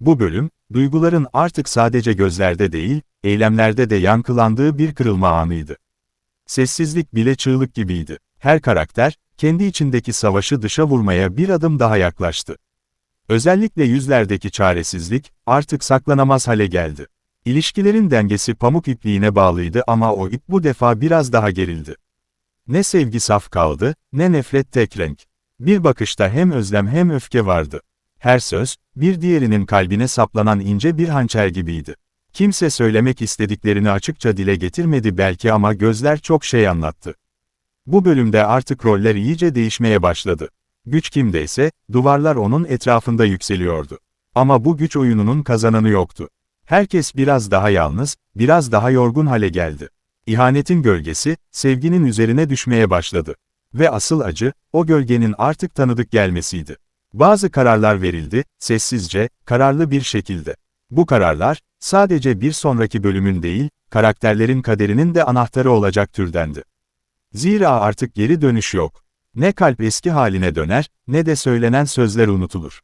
Bu bölüm, duyguların artık sadece gözlerde değil, eylemlerde de yankılandığı bir kırılma anıydı. Sessizlik bile çığlık gibiydi. Her karakter, kendi içindeki savaşı dışa vurmaya bir adım daha yaklaştı. Özellikle yüzlerdeki çaresizlik, artık saklanamaz hale geldi. İlişkilerin dengesi pamuk ipliğine bağlıydı ama o ip bu defa biraz daha gerildi. Ne sevgi saf kaldı, ne nefret tek renk. Bir bakışta hem özlem hem öfke vardı. Her söz, bir diğerinin kalbine saplanan ince bir hançer gibiydi. Kimse söylemek istediklerini açıkça dile getirmedi belki ama gözler çok şey anlattı. Bu bölümde artık roller iyice değişmeye başladı. Güç kimdeyse, duvarlar onun etrafında yükseliyordu. Ama bu güç oyununun kazananı yoktu. Herkes biraz daha yalnız, biraz daha yorgun hale geldi. İhanetin gölgesi, sevginin üzerine düşmeye başladı. Ve asıl acı, o gölgenin artık tanıdık gelmesiydi. Bazı kararlar verildi, sessizce, kararlı bir şekilde. Bu kararlar, sadece bir sonraki bölümün değil, karakterlerin kaderinin de anahtarı olacak türdendi. Zira artık geri dönüş yok. Ne kalp eski haline döner, ne de söylenen sözler unutulur.